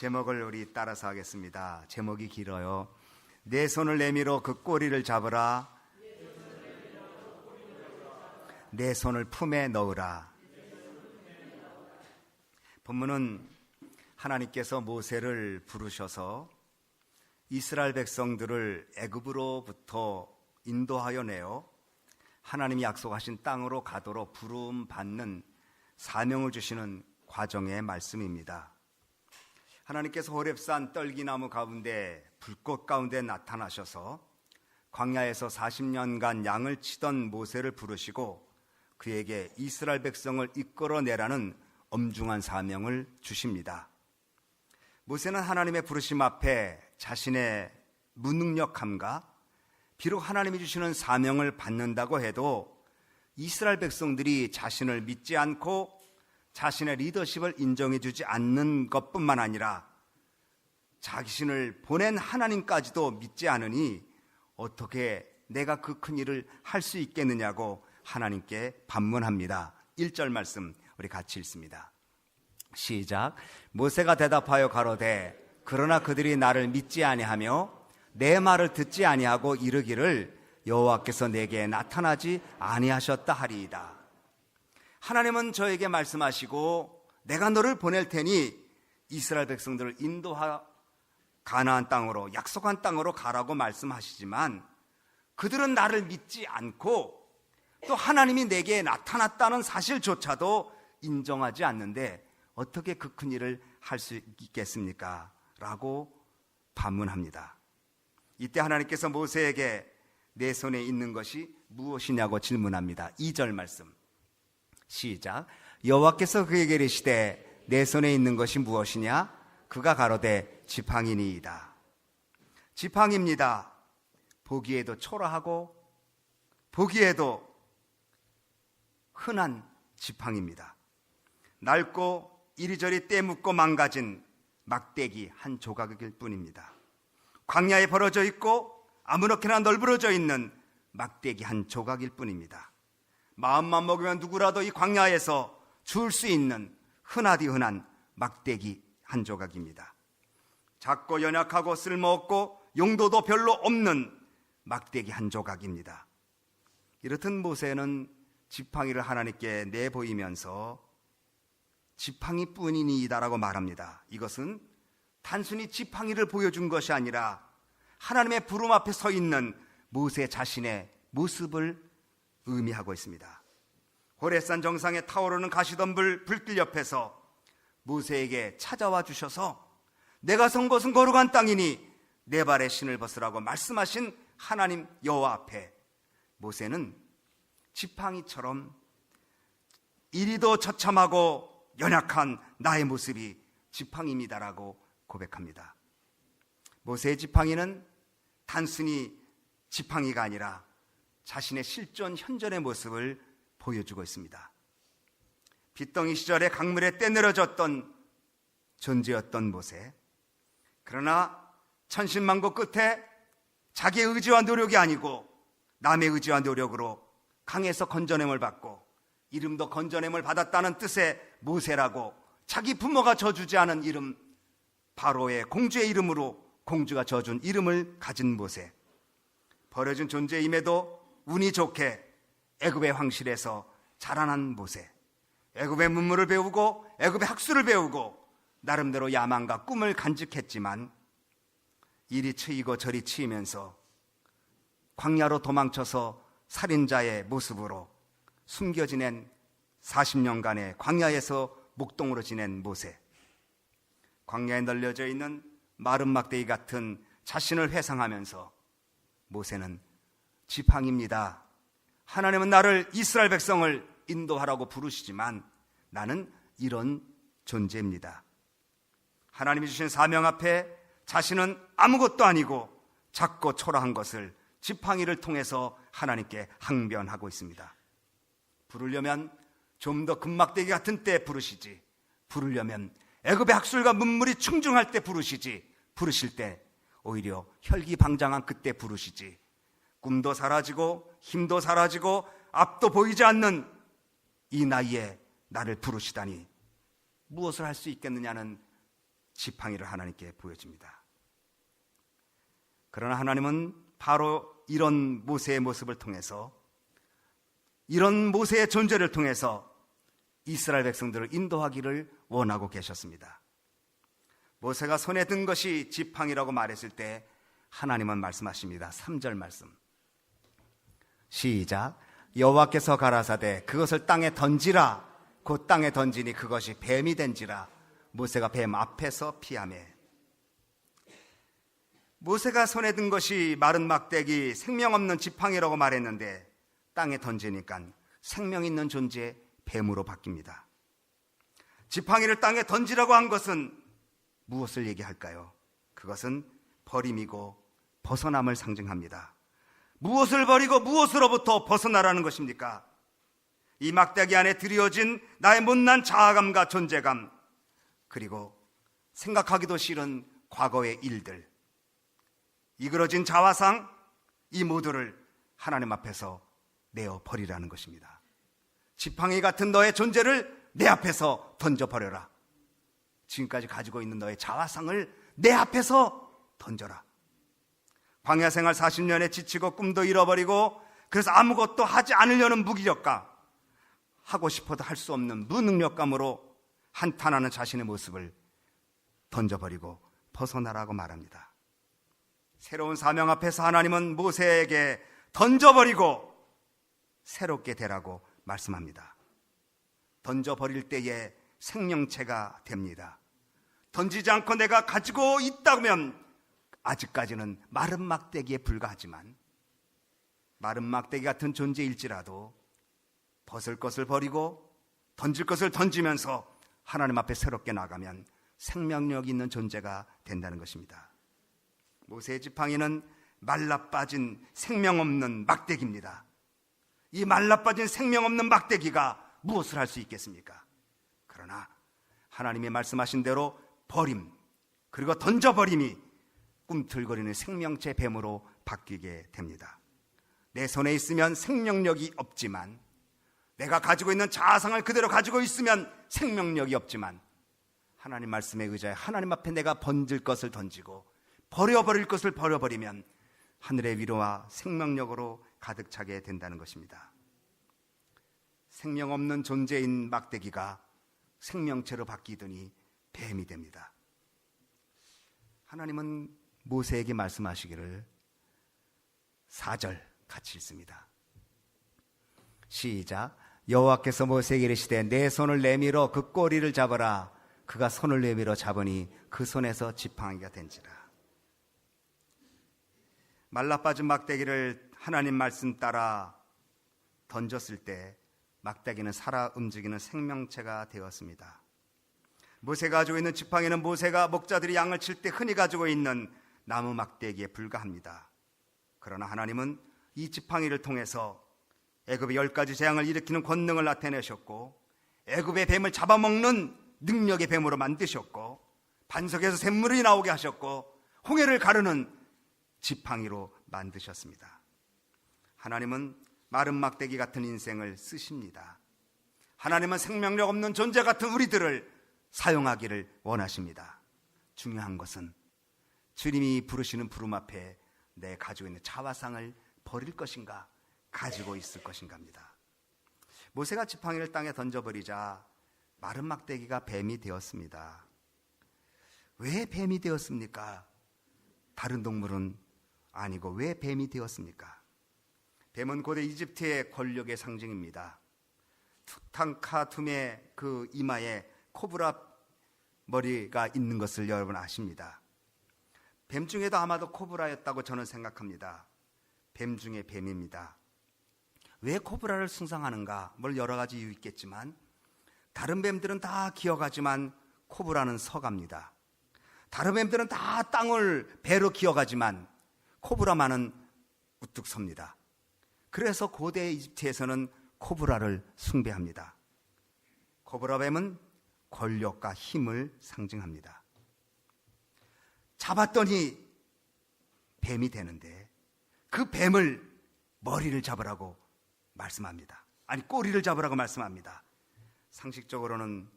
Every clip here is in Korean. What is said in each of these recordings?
제목을 우리 따라서 하겠습니다. 제목이 길어요. 내 손을 내밀어 그 꼬리를 잡으라. 내 손을 품에 넣으라. 본문은 하나님께서 모세를 부르셔서 이스라엘 백성들을 애굽으로부터 인도하여 내어 하나님이 약속하신 땅으로 가도록 부름 받는 사명을 주시는 과정의 말씀입니다. 하나님께서 호렙산 떨기나무 가운데 불꽃 가운데 나타나셔서 광야에서 40년간 양을 치던 모세를 부르시고 그에게 이스라엘 백성을 이끌어내라는 엄중한 사명을 주십니다. 모세는 하나님의 부르심 앞에 자신의 무능력함과 비록 하나님이 주시는 사명을 받는다고 해도 이스라엘 백성들이 자신을 믿지 않고 자신의 리더십을 인정해 주지 않는 것뿐만 아니라 자신을 보낸 하나님까지도 믿지 않으니 어떻게 내가 그 큰 일을 할 수 있겠느냐고 하나님께 반문합니다. 1절 말씀 우리 같이 읽습니다. 시작. 모세가 대답하여 가로되 그러나 그들이 나를 믿지 아니하며 내 말을 듣지 아니하고 이르기를 여호와께서 내게 나타나지 아니하셨다 하리이다. 하나님은 저에게 말씀하시고 내가 너를 보낼 테니 이스라엘 백성들을 인도하 가나안 땅으로 약속한 땅으로 가라고 말씀하시지만 그들은 나를 믿지 않고 또 하나님이 내게 나타났다는 사실조차도 인정하지 않는데 어떻게 그 큰 일을 할 수 있겠습니까? 라고 반문합니다. 이때 하나님께서 모세에게 내 손에 있는 것이 무엇이냐고 질문합니다. 2절 말씀. 시작. 여호와께서 그에게 이르시되 내 손에 있는 것이 무엇이냐? 그가 가로되 지팡이니이다. 지팡입니다. 보기에도 초라하고 보기에도 흔한 지팡입니다. 낡고 이리저리 떼묻고 망가진 막대기 한 조각일 뿐입니다. 광야에 벌어져 있고 아무렇게나 널브러져 있는 막대기 한 조각일 뿐입니다. 마음만 먹으면 누구라도 이 광야에서 줄 수 있는 흔하디 흔한 막대기 한 조각입니다. 작고 연약하고 쓸모없고 용도도 별로 없는 막대기 한 조각입니다. 이렇듯 모세는 지팡이를 하나님께 내보이면서 지팡이 뿐이니이다라고 말합니다. 이것은 단순히 지팡이를 보여준 것이 아니라 하나님의 부름 앞에 서 있는 모세 자신의 모습을 의미하고 있습니다. 호레산 정상에 타오르는 가시덤 불 불길 옆에서 모세에게 찾아와 주셔서 내가 선 것은 거룩한 땅이니 내 발에 신을 벗으라고 말씀하신 하나님 여호와 앞에 모세는 지팡이처럼 이리도 처참하고 연약한 나의 모습이 지팡이입니다라고 고백합니다. 모세의 지팡이는 단순히 지팡이가 아니라 자신의 실존 현존의 모습을 보여주고 있습니다. 빗덩이 시절에 강물에 떼내려졌던 존재였던 모세. 그러나 천신만고 끝에 자기의 의지와 노력이 아니고 남의 의지와 노력으로 강에서 건져냄을 받고 이름도 건져냄을 받았다는 뜻의 모세라고 자기 부모가 져주지 않은 이름 바로의 공주의 이름으로 공주가 져준 이름을 가진 모세 버려진 존재임에도 운이 좋게 애굽의 황실에서 자라난 모세 애굽의 문물을 배우고 애굽의 학술을 배우고 나름대로 야망과 꿈을 간직했지만 이리 치이고 저리 치이면서 광야로 도망쳐서 살인자의 모습으로 숨겨 지낸 40년간의 광야에서 목동으로 지낸 모세. 광야에 널려져 있는 마른 막대기 같은 자신을 회상하면서 모세는 지팡입니다. 하나님은 나를 이스라엘 백성을 인도하라고 부르시지만 나는 이런 존재입니다. 하나님이 주신 사명 앞에 자신은 아무것도 아니고 작고 초라한 것을 지팡이를 통해서 하나님께 항변하고 있습니다. 부르려면 좀 더 금막대기 같은 때 부르시지. 부르려면 애굽의 학술과 문물이 충중할 때 부르시지. 부르실 때 오히려 혈기방장한 그때 부르시지. 꿈도 사라지고 힘도 사라지고 앞도 보이지 않는 이 나이에 나를 부르시다니 무엇을 할 수 있겠느냐는 지팡이를 하나님께 보여줍니다. 그러나 하나님은 바로 이런 모세의 모습을 통해서 이런 모세의 존재를 통해서 이스라엘 백성들을 인도하기를 원하고 계셨습니다. 모세가 손에 든 것이 지팡이라고 말했을 때 하나님은 말씀하십니다. 3절 말씀. 시작. 여호와께서 가라사대 그것을 땅에 던지라. 곧 땅에 던지니 그것이 뱀이 된지라. 모세가 뱀 앞에서 피하매. 모세가 손에 든 것이 마른 막대기 생명 없는 지팡이라고 말했는데 땅에 던지니까 생명 있는 존재 뱀으로 바뀝니다. 지팡이를 땅에 던지라고 한 것은 무엇을 얘기할까요? 그것은 버림이고 벗어남을 상징합니다. 무엇을 버리고 무엇으로부터 벗어나라는 것입니까? 이 막대기 안에 들여진 나의 못난 자아감과 존재감, 그리고 생각하기도 싫은 과거의 일들, 이그러진 자화상, 이 모두를 하나님 앞에서 내어 버리라는 것입니다. 지팡이 같은 너의 존재를 내 앞에서 던져버려라. 지금까지 가지고 있는 너의 자화상을 내 앞에서 던져라. 광야 생활 40년에 지치고 꿈도 잃어버리고 그래서 아무것도 하지 않으려는 무기력감, 하고 싶어도 할 수 없는 무능력감으로 한탄하는 자신의 모습을 던져버리고 벗어나라고 말합니다. 새로운 사명 앞에서 하나님은 모세에게 던져버리고 새롭게 되라고 말씀합니다. 던져버릴 때에 생명체가 됩니다. 던지지 않고 내가 가지고 있다면 아직까지는 마른 막대기에 불과하지만 마른 막대기 같은 존재일지라도 벗을 것을 버리고 던질 것을 던지면서 하나님 앞에 새롭게 나가면 생명력 있는 존재가 된다는 것입니다. 모세의 지팡이는 말라 빠진 생명 없는 막대기입니다. 이 말라 빠진 생명 없는 막대기가 무엇을 할 수 있겠습니까? 그러나 하나님이 말씀하신 대로 버림 그리고 던져버림이 꿈틀거리는 생명체 뱀으로 바뀌게 됩니다. 내 손에 있으면 생명력이 없지만 내가 가지고 있는 자아상을 그대로 가지고 있으면 생명력이 없지만 하나님 말씀에 의지해 하나님 앞에 내가 던질 것을 던지고 버려버릴 것을 버려버리면 하늘의 위로와 생명력으로 가득 차게 된다는 것입니다. 생명 없는 존재인 막대기가 생명체로 바뀌더니 뱀이 됩니다. 하나님은 모세에게 말씀하시기를 4절 같이 읽습니다. 시작. 여호와께서 모세에게 이르시되 내 손을 내밀어 그 꼬리를 잡아라. 그가 손을 내밀어 잡으니 그 손에서 지팡이가 된지라. 말라 빠진 막대기를 하나님 말씀 따라 던졌을 때 막대기는 살아 움직이는 생명체가 되었습니다. 모세가 가지고 있는 지팡이는 모세가 목자들이 양을 칠 때 흔히 가지고 있는 나무 막대기에 불과합니다. 그러나 하나님은 이 지팡이를 통해서 애굽의 열 가지 재앙을 일으키는 권능을 나타내셨고 애굽의 뱀을 잡아먹는 능력의 뱀으로 만드셨고 반석에서 샘물이 나오게 하셨고 홍해를 가르는 지팡이로 만드셨습니다. 하나님은 마른 막대기 같은 인생을 쓰십니다. 하나님은 생명력 없는 존재 같은 우리들을 사용하기를 원하십니다. 중요한 것은 주님이 부르시는 부름 앞에 내 가지고 있는 자화상을 버릴 것인가 가지고 있을 것인가입니다. 모세가 지팡이를 땅에 던져버리자 마른 막대기가 뱀이 되었습니다. 왜 뱀이 되었습니까? 다른 동물은 아니고 왜 뱀이 되었습니까? 뱀은 고대 이집트의 권력의 상징입니다. 투탕카툼의 그 이마에 코브라 머리가 있는 것을 여러분 아십니다. 뱀 중에도 아마도 코브라였다고 저는 생각합니다. 뱀 중에 뱀입니다. 왜 코브라를 숭상하는가? 뭘 여러 가지 이유 있겠지만 다른 뱀들은 다 기어가지만 코브라는 서갑니다. 다른 뱀들은 다 땅을 배로 기어가지만 코브라만은 우뚝 섭니다. 그래서 고대 이집트에서는 코브라를 숭배합니다. 코브라 뱀은 권력과 힘을 상징합니다. 잡았더니 뱀이 되는데 그 뱀을 머리를 잡으라고 말씀합니다. 아니 꼬리를 잡으라고 말씀합니다. 상식적으로는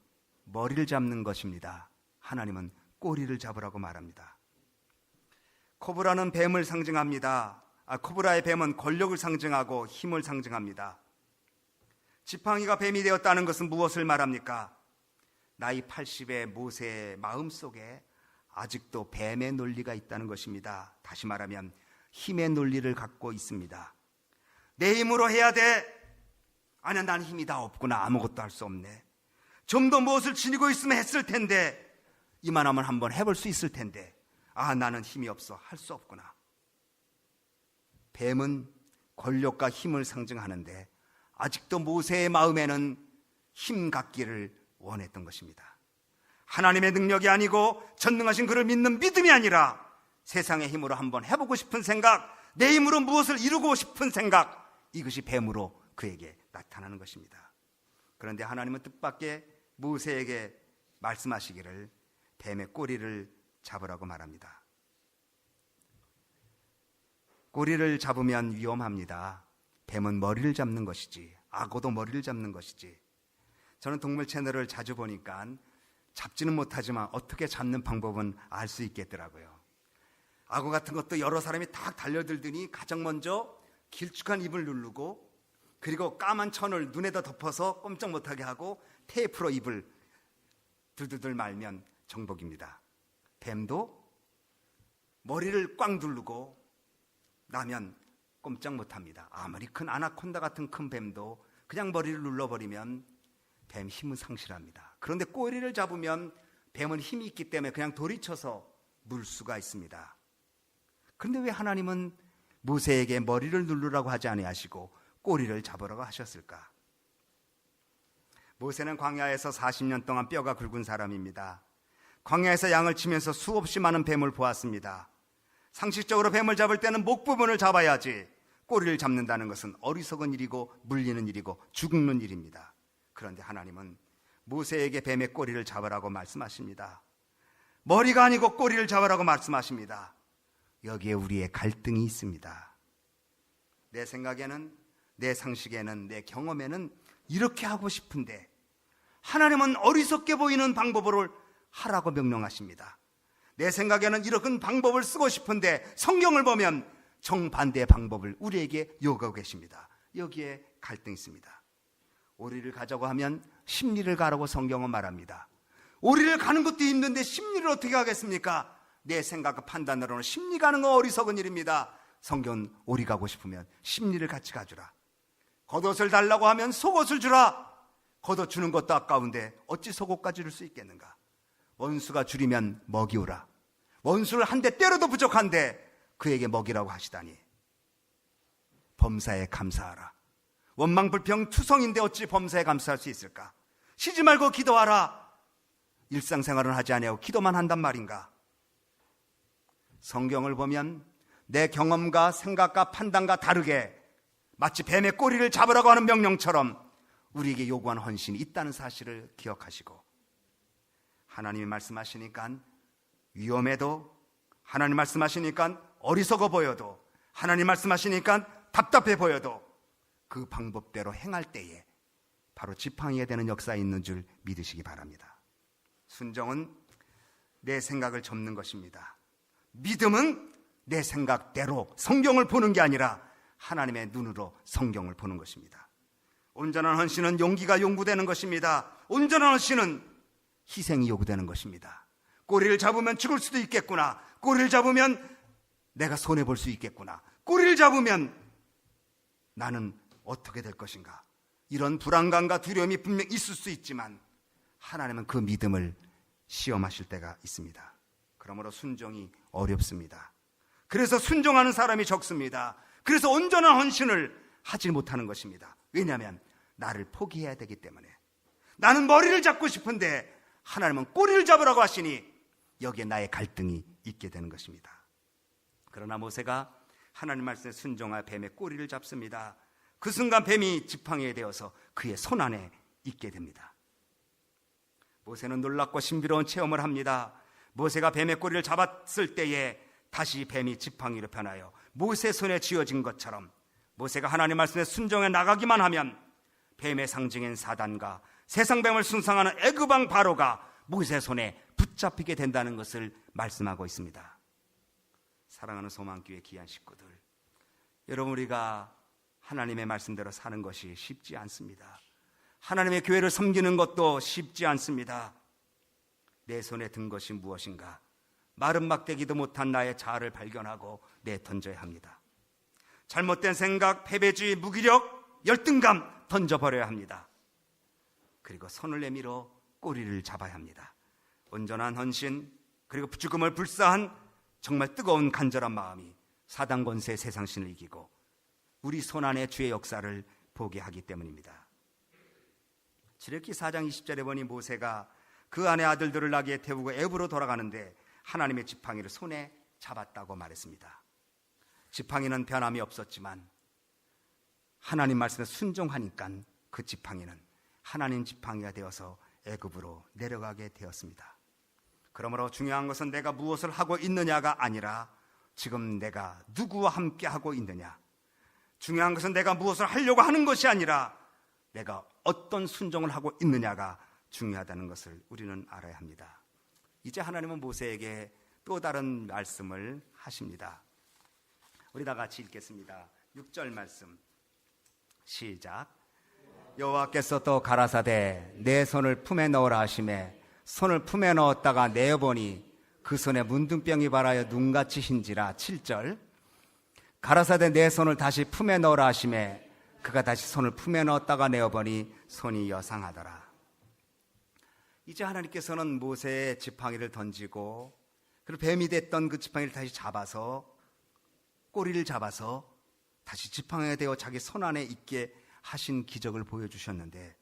머리를 잡는 것입니다. 하나님은 꼬리를 잡으라고 말합니다. 코브라는 뱀을 상징합니다. 아, 코브라의 뱀은 권력을 상징하고 힘을 상징합니다. 지팡이가 뱀이 되었다는 것은 무엇을 말합니까? 나이 80의 모세의 마음 속에 아직도 뱀의 논리가 있다는 것입니다. 다시 말하면 힘의 논리를 갖고 있습니다. 내 힘으로 해야 돼. 아니야, 난 힘이 다 없구나. 아무것도 할 수 없네. 좀 더 무엇을 지니고 있으면 했을 텐데. 이만하면 한번 해볼 수 있을 텐데. 아, 나는 힘이 없어. 할 수 없구나. 뱀은 권력과 힘을 상징하는데 아직도 모세의 마음에는 힘 갖기를 원했던 것입니다. 하나님의 능력이 아니고 전능하신 그를 믿는 믿음이 아니라 세상의 힘으로 한번 해보고 싶은 생각, 내 힘으로 무엇을 이루고 싶은 생각, 이것이 뱀으로 그에게 나타나는 것입니다. 그런데 하나님은 뜻밖의 모세에게 말씀하시기를 뱀의 꼬리를 잡으라고 말합니다. 꼬리를 잡으면 위험합니다. 뱀은 머리를 잡는 것이지, 악어도 머리를 잡는 것이지. 저는 동물 채널을 자주 보니까 잡지는 못하지만 어떻게 잡는 방법은 알 수 있겠더라고요. 악어 같은 것도 여러 사람이 딱 달려들더니 가장 먼저 길쭉한 입을 누르고 그리고 까만 천을 눈에다 덮어서 꼼짝 못하게 하고 테이프로 입을 들들들 말면 정복입니다. 뱀도 머리를 꽉 누르고 나면 꼼짝 못합니다. 아무리 큰 아나콘다 같은 큰 뱀도 그냥 머리를 눌러버리면 뱀 힘은 상실합니다. 그런데 꼬리를 잡으면 뱀은 힘이 있기 때문에 그냥 돌이쳐서 물 수가 있습니다. 그런데 왜 하나님은 모세에게 머리를 누르라고 하지 아니하시고 꼬리를 잡으라고 하셨을까? 모세는 광야에서 40년 동안 뼈가 굵은 사람입니다. 광야에서 양을 치면서 수없이 많은 뱀을 보았습니다. 상식적으로 뱀을 잡을 때는 목 부분을 잡아야지 꼬리를 잡는다는 것은 어리석은 일이고 물리는 일이고 죽는 일입니다. 그런데 하나님은 모세에게 뱀의 꼬리를 잡으라고 말씀하십니다. 머리가 아니고 꼬리를 잡으라고 말씀하십니다. 여기에 우리의 갈등이 있습니다. 내 생각에는, 내 상식에는, 내 경험에는 이렇게 하고 싶은데 하나님은 어리석게 보이는 방법을 하라고 명령하십니다. 내 생각에는 이런 방법을 쓰고 싶은데 성경을 보면 정반대의 방법을 우리에게 요구하고 계십니다. 여기에 갈등이 있습니다. 오리를 가자고 하면 심리를 가라고 성경은 말합니다. 오리를 가는 것도 힘든데 심리를 어떻게 하겠습니까? 내 생각과 판단으로는 심리 가는 건 어리석은 일입니다. 성경은 오리 가고 싶으면 심리를 같이 가주라. 겉옷을 달라고 하면 속옷을 주라. 겉옷 주는 것도 아까운데 어찌 속옷까지 줄 수 있겠는가? 원수가 줄이면 먹이 오라. 원수를 한 대 때려도 부족한데 그에게 먹이라고 하시다니. 범사에 감사하라. 원망 불평 투성인데 어찌 범사에 감사할 수 있을까? 쉬지 말고 기도하라. 일상생활은 하지 아니하고 기도만 한단 말인가? 성경을 보면 내 경험과 생각과 판단과 다르게 마치 뱀의 꼬리를 잡으라고 하는 명령처럼 우리에게 요구하는 헌신이 있다는 사실을 기억하시고 하나님이 말씀하시니까 위험해도 하나님 말씀하시니까 어리석어 보여도 하나님 말씀하시니까 답답해 보여도 그 방법대로 행할 때에 바로 지팡이가 되는 역사에 있는 줄 믿으시기 바랍니다. 순정은 내 생각을 접는 것입니다. 믿음은 내 생각대로 성경을 보는 게 아니라 하나님의 눈으로 성경을 보는 것입니다. 온전한 헌신은 용기가 요구되는 것입니다. 온전한 헌신은 희생이 요구되는 것입니다. 꼬리를 잡으면 죽을 수도 있겠구나. 꼬리를 잡으면 내가 손해 볼 수 있겠구나. 꼬리를 잡으면 나는 어떻게 될 것인가? 이런 불안감과 두려움이 분명 있을 수 있지만 하나님은 그 믿음을 시험하실 때가 있습니다. 그러므로 순종이 어렵습니다. 그래서 순종하는 사람이 적습니다. 그래서 온전한 헌신을 하지 못하는 것입니다. 왜냐하면 나를 포기해야 되기 때문에 나는 머리를 잡고 싶은데 하나님은 꼬리를 잡으라고 하시니 여기에 나의 갈등이 있게 되는 것입니다. 그러나 모세가 하나님 말씀에 순종하 뱀의 꼬리를 잡습니다. 그 순간 뱀이 지팡이에 되어서 그의 손 안에 있게 됩니다. 모세는 놀랍고 신비로운 체험을 합니다. 모세가 뱀의 꼬리를 잡았을 때에 다시 뱀이 지팡이로 변하여 모세 손에 쥐어진 것처럼 모세가 하나님 말씀에 순종해 나가기만 하면 뱀의 상징인 사단과 세상 뱀을 숭상하는 애굽왕 바로가 모세 손에 붙잡히게 된다는 것을 말씀하고 있습니다. 사랑하는 소망교회 귀한 식구들, 여러분 우리가 하나님의 말씀대로 사는 것이 쉽지 않습니다. 하나님의 교회를 섬기는 것도 쉽지 않습니다. 내 손에 든 것이 무엇인가? 마른 막대기도 못한 나의 자아를 발견하고 내던져야 합니다. 잘못된 생각, 패배주의, 무기력, 열등감 던져버려야 합니다. 그리고 손을 내밀어 꼬리를 잡아야 합니다. 온전한 헌신, 그리고 죽음을 불사한 정말 뜨거운 간절한 마음이 사단 권세 세상신을 이기고 우리 손 안에 주의 역사를 보게 하기 때문입니다. 지력기 4장 20절에 보니 모세가 그 안에 아들들을 나귀에 태우고 애부로 돌아가는데 하나님의 지팡이를 손에 잡았다고 말했습니다. 지팡이는 변함이 없었지만 하나님 말씀에 순종하니까 그 지팡이는 하나님 지팡이가 되어서 애굽으로 내려가게 되었습니다. 그러므로 중요한 것은 내가 무엇을 하고 있느냐가 아니라 지금 내가 누구와 함께 하고 있느냐. 중요한 것은 내가 무엇을 하려고 하는 것이 아니라 내가 어떤 순종을 하고 있느냐가 중요하다는 것을 우리는 알아야 합니다. 이제 하나님은 모세에게 또 다른 말씀을 하십니다. 우리 다 같이 읽겠습니다. 6절 말씀. 시작. 여호와께서 또 가라사대 내 손을 품에 넣으라 하심에 손을 품에 넣었다가 내어 보니 그 손에 문둥병이 발하여 눈같이 흰지라 7절 가라사대 내 손을 다시 품에 넣으라 하심에 그가 다시 손을 품에 넣었다가 내어보니 손이 여상하더라 이제 하나님께서는 모세의 지팡이를 던지고 그리고 뱀이 됐던 그 지팡이를 다시 잡아서 꼬리를 잡아서 다시 지팡이가 되어 자기 손 안에 있게 하신 기적을 보여주셨는데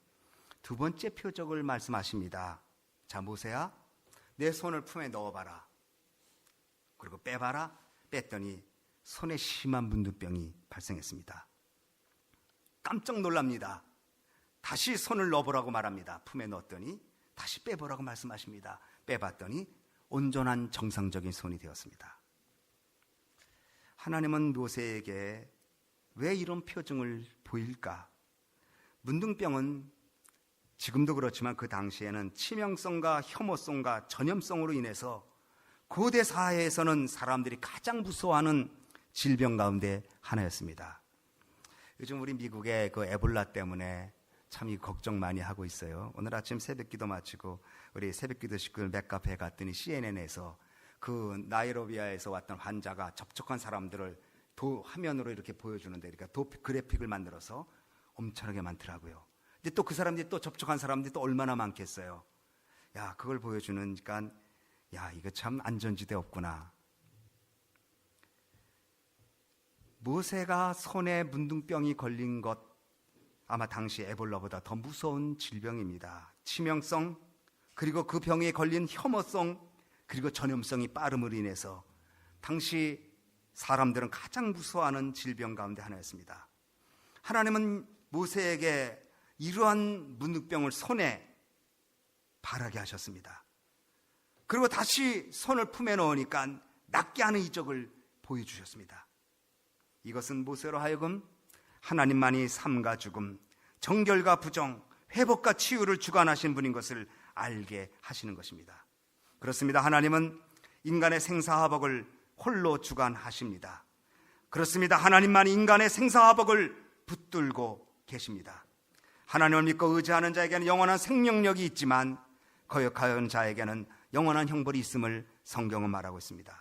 두 번째 표적을 말씀하십니다. 자, 모세야, 내 손을 품에 넣어봐라. 그리고 빼봐라. 뺐더니 손에 심한 문두병이 발생했습니다. 깜짝 놀랍니다. 다시 손을 넣어보라고 말합니다. 품에 넣었더니 다시 빼보라고 말씀하십니다. 빼봤더니 온전한 정상적인 손이 되었습니다. 하나님은 모세에게 왜 이런 표정을 보일까? 문둥병은 지금도 그렇지만 그 당시에는 치명성과 혐오성과 전염성으로 인해서 고대 사회에서는 사람들이 가장 무서워하는 질병 가운데 하나였습니다. 요즘 우리 미국의 그 에볼라 때문에 참 걱정 많이 하고 있어요. 오늘 아침 새벽 기도 마치고 우리 새벽 기도 식구들 맥카페에 갔더니 CNN에서 그 나이로비아에서 왔던 환자가 접촉한 사람들을 도 화면으로 이렇게 보여주는데 그러니까 도 그래픽을 만들어서 엄청나게 많더라고요. 근데 또 그 사람들이 또 접촉한 사람들이 또 얼마나 많겠어요. 야, 그걸 보여주니까 야, 이거 참 안전지대 없구나. 모세가 손에 문둥병이 걸린 것 아마 당시 에볼라보다 더 무서운 질병입니다. 치명성 그리고 그 병에 걸린 혐오성 그리고 전염성이 빠름으로 인해서 당시 사람들은 가장 무서워하는 질병 가운데 하나였습니다. 하나님은 모세에게 이러한 문득병을 손에 바라게 하셨습니다. 그리고 다시 손을 품에 넣으니까 낫게 하는 이적을 보여주셨습니다. 이것은 모세로 하여금 하나님만이 삶과 죽음, 정결과 부정, 회복과 치유를 주관하신 분인 것을 알게 하시는 것입니다. 그렇습니다. 하나님은 인간의 생사화복을 홀로 주관하십니다. 그렇습니다. 하나님만이 인간의 생사화복을 붙들고 계십니다. 하나님을 믿고 의지하는 자에게는 영원한 생명력이 있지만 거역하는 자에게는 영원한 형벌이 있음을 성경은 말하고 있습니다.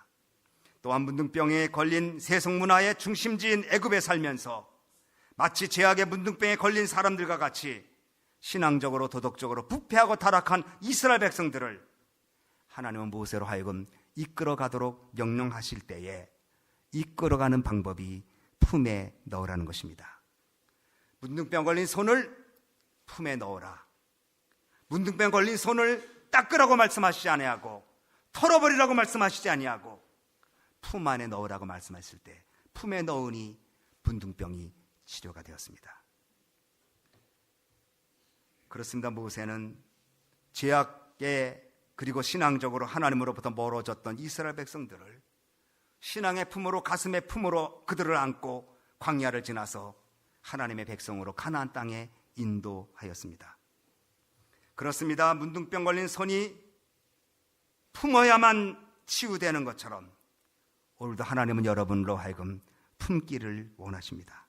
또 한 문둥병에 걸린 세속 문화의 중심지인 애굽에 살면서 마치 제약의 문둥병에 걸린 사람들과 같이 신앙적으로 도덕적으로 부패하고 타락한 이스라엘 백성들을 하나님은 모세로 하여금 이끌어 가도록 명령하실 때에 이끌어가는 방법이 품에 넣으라는 것입니다. 문둥병 걸린 손을 품에 넣어라. 문둥병 걸린 손을 닦으라고 말씀하시지 아니하고 털어버리라고 말씀하시지 아니하고 품 안에 넣으라고 말씀하실 때 품에 넣으니 문둥병이 치료가 되었습니다. 그렇습니다. 모세는 제약의 그리고 신앙적으로 하나님으로부터 멀어졌던 이스라엘 백성들을 신앙의 품으로 가슴의 품으로 그들을 안고 광야를 지나서 하나님의 백성으로 가나안 땅에 인도하였습니다. 그렇습니다. 문둥병 걸린 손이 품어야만 치유되는 것처럼 오늘도 하나님은 여러분으로 하여금 품기를 원하십니다.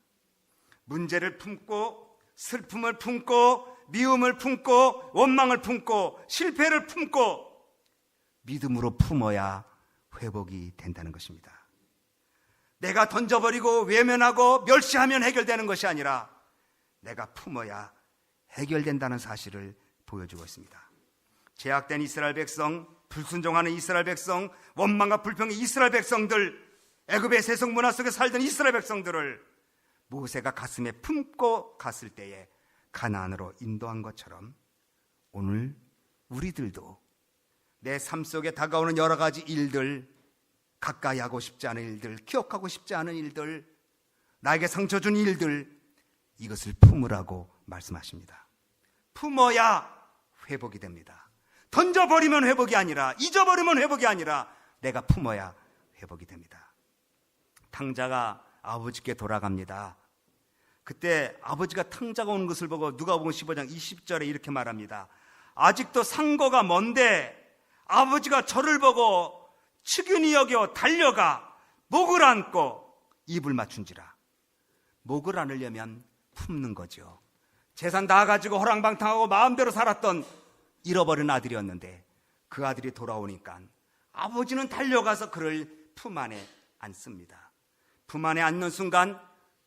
문제를 품고 슬픔을 품고 미움을 품고 원망을 품고 실패를 품고 믿음으로 품어야 회복이 된다는 것입니다. 내가 던져버리고 외면하고 멸시하면 해결되는 것이 아니라 내가 품어야 해결된다는 사실을 보여주고 있습니다. 제약된 이스라엘 백성, 불순종하는 이스라엘 백성, 원망과 불평의 이스라엘 백성들, 애굽의 세속 문화 속에 살던 이스라엘 백성들을 모세가 가슴에 품고 갔을 때에 가나안으로 인도한 것처럼 오늘 우리들도 내 삶 속에 다가오는 여러 가지 일들, 가까이 하고 싶지 않은 일들, 기억하고 싶지 않은 일들, 나에게 상처 준 일들, 이것을 품으라고 말씀하십니다. 품어야 회복이 됩니다. 던져버리면 회복이 아니라, 잊어버리면 회복이 아니라, 내가 품어야 회복이 됩니다. 탕자가 아버지께 돌아갑니다. 그때 아버지가 탕자가 오는 것을 보고 누가 보면 15장 20절에 이렇게 말합니다. 아직도 상거가 먼데 아버지가 저를 보고 측윤히 여겨 달려가 목을 안고 입을 맞춘지라. 목을 안으려면 품는 거죠. 재산 다 가지고 호랑방탕하고 마음대로 살았던 잃어버린 아들이었는데 그 아들이 돌아오니까 아버지는 달려가서 그를 품 안에 안습니다. 품 안에 앉는 순간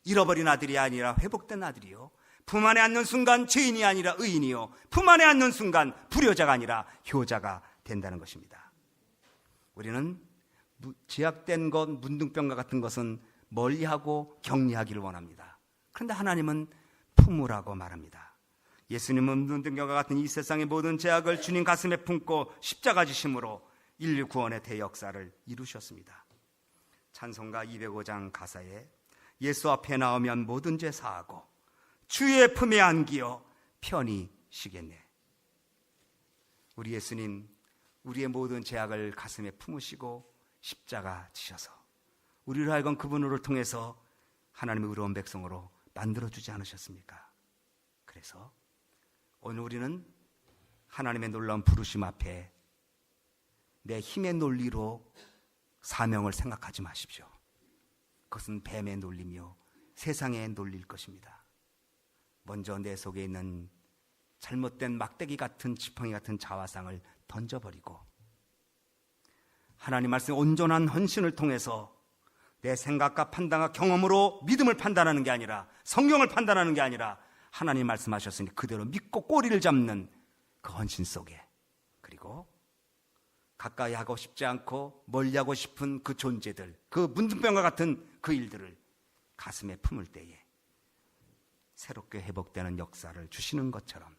잃어버린 아들이 아니라 회복된 아들이요. 품 안에 앉는 순간 죄인이 아니라 의인이요. 품 안에 앉는 순간 불효자가 아니라 효자가 된다는 것입니다. 우리는 제약된 것, 문둥병과 같은 것은 멀리하고 격리하기를 원합니다. 그런데 하나님은 품으라고 말합니다. 예수님은 문둥병과 같은 이 세상의 모든 제약을 주님 가슴에 품고 십자가 지심으로 인류 구원의 대역사를 이루셨습니다. 찬송가 205장 가사에 예수 앞에 나오면 모든 죄 사하고 주의 품에 안기어 편히 쉬겠네. 우리 예수님 우리의 모든 죄악을 가슴에 품으시고 십자가 지셔서 우리를 하여금 그분으로 통해서 하나님의 의로운 백성으로 만들어 주지 않으셨습니까? 그래서 오늘 우리는 하나님의 놀라운 부르심 앞에 내 힘의 논리로 사명을 생각하지 마십시오. 그것은 뱀의 논리며 세상의 논리일 것입니다. 먼저 내 속에 있는 잘못된 막대기 같은 지팡이 같은 자화상을 던져버리고 하나님 말씀 온전한 헌신을 통해서 내 생각과 판단과 경험으로 믿음을 판단하는 게 아니라 성경을 판단하는 게 아니라 하나님 말씀하셨으니 그대로 믿고 꼬리를 잡는 그 헌신 속에. 그리고 가까이 하고 싶지 않고 멀리 하고 싶은 그 존재들 그 문둥병과 같은 그 일들을 가슴에 품을 때에 새롭게 회복되는 역사를 주시는 것처럼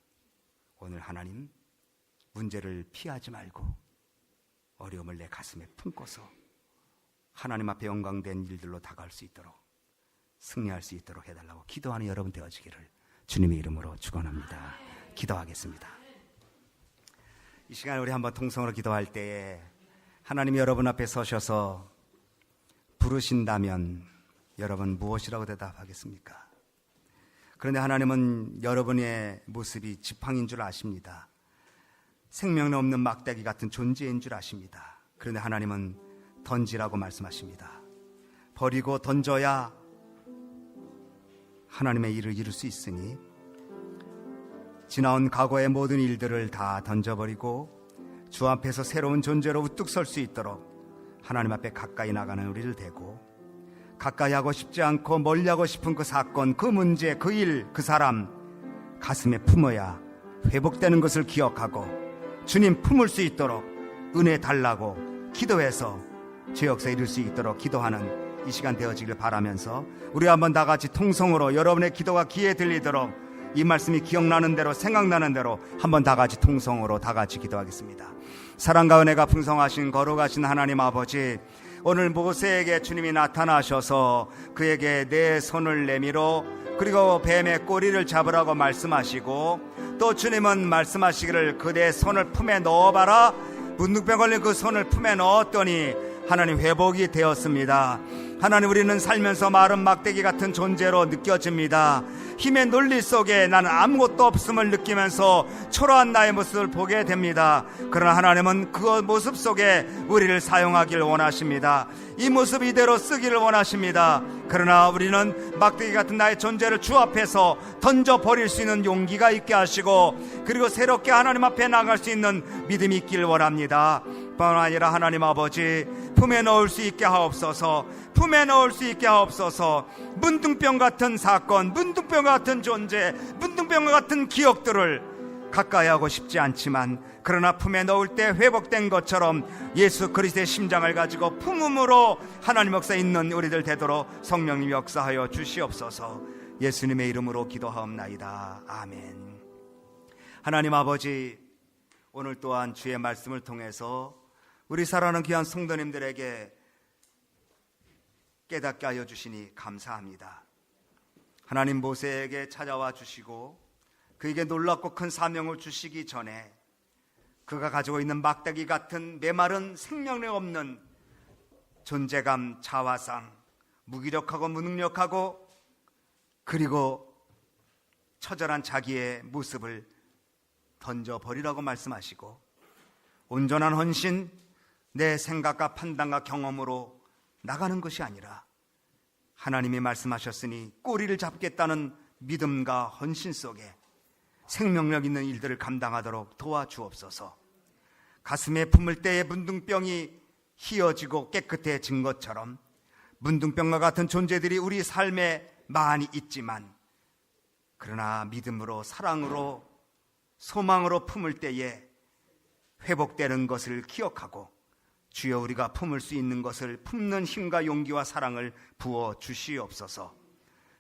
오늘 하나님 문제를 피하지 말고 어려움을 내 가슴에 품고서 하나님 앞에 영광된 일들로 다가올 수 있도록 승리할 수 있도록 해달라고 기도하는 여러분 되어지기를 주님의 이름으로 축원합니다. 기도하겠습니다. 이 시간에 우리 한번 통성으로 기도할 때에 하나님 여러분 앞에 서셔서 부르신다면 여러분 무엇이라고 대답하겠습니까? 그런데 하나님은 여러분의 모습이 지팡인 줄 아십니다. 생명 없는 막대기 같은 존재인 줄 아십니다. 그런데 하나님은 던지라고 말씀하십니다. 버리고 던져야 하나님의 일을 이룰 수 있으니 지나온 과거의 모든 일들을 다 던져버리고 주 앞에서 새로운 존재로 우뚝 설 수 있도록 하나님 앞에 가까이 나가는 우리를 대고 가까이 하고 싶지 않고 멀리 하고 싶은 그 사건, 그 문제, 그 일, 그 사람 가슴에 품어야 회복되는 것을 기억하고 주님 품을 수 있도록 은혜 달라고 기도해서 제 역사 이룰 수 있도록 기도하는 이 시간 되어지길 바라면서 우리 한번 다 같이 통성으로 여러분의 기도가 귀에 들리도록 이 말씀이 기억나는 대로 생각나는 대로 한번 다 같이 통성으로 다 같이 기도하겠습니다. 사랑과 은혜가 풍성하신 거룩하신 하나님 아버지 오늘 모세에게 주님이 나타나셔서 그에게 내 손을 내밀어 그리고 뱀의 꼬리를 잡으라고 말씀하시고 또 주님은 말씀하시기를 그대 손을 품에 넣어봐라 문둥병 걸린 그 손을 품에 넣었더니 하나님 회복이 되었습니다. 하나님 우리는 살면서 마른 막대기 같은 존재로 느껴집니다. 힘의 논리 속에 나는 아무것도 없음을 느끼면서 초라한 나의 모습을 보게 됩니다. 그러나 하나님은 그 모습 속에 우리를 사용하길 원하십니다. 이 모습 이대로 쓰기를 원하십니다. 그러나 우리는 막대기 같은 나의 존재를 주 앞에서 던져 버릴 수 있는 용기가 있게 하시고 그리고 새롭게 하나님 앞에 나갈 수 있는 믿음이 있길 원합니다. 뿐 아니라 하나님 아버지 품에 넣을 수 있게 하옵소서 품에 넣을 수 있게 하옵소서. 문둥병 같은 사건 문둥병 같은 존재 문둥병 같은 기억들을 가까이 하고 싶지 않지만 그러나 품에 넣을 때 회복된 것처럼 예수 그리스도의 심장을 가지고 품음으로 하나님 역사 있는 우리들 되도록 성령님 역사하여 주시옵소서. 예수님의 이름으로 기도하옵나이다. 아멘. 하나님 아버지 오늘 또한 주의 말씀을 통해서 우리 사랑하는 귀한 성도님들에게 깨닫게 하여 주시니 감사합니다. 하나님 모세에게 찾아와 주시고 그에게 놀랍고 큰 사명을 주시기 전에 그가 가지고 있는 막대기 같은 메마른 생명력 없는 존재감, 자화상, 무기력하고 무능력하고 그리고 처절한 자기의 모습을 던져버리라고 말씀하시고 온전한 헌신, 내 생각과 판단과 경험으로 나가는 것이 아니라 하나님이 말씀하셨으니 꼬리를 잡겠다는 믿음과 헌신 속에 생명력 있는 일들을 감당하도록 도와주옵소서. 가슴에 품을 때의 문둥병이 희어지고 깨끗해진 것처럼 문둥병과 같은 존재들이 우리 삶에 많이 있지만 그러나 믿음으로 사랑으로 소망으로 품을 때에 회복되는 것을 기억하고 주여 우리가 품을 수 있는 것을 품는 힘과 용기와 사랑을 부어 주시옵소서.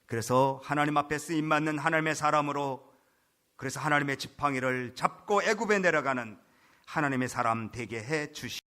그래서 하나님 앞에 쓰임 받는 하나님의 사람으로 그래서 하나님의 지팡이를 잡고 애굽에 내려가는 하나님의 사람 되게 해 주시.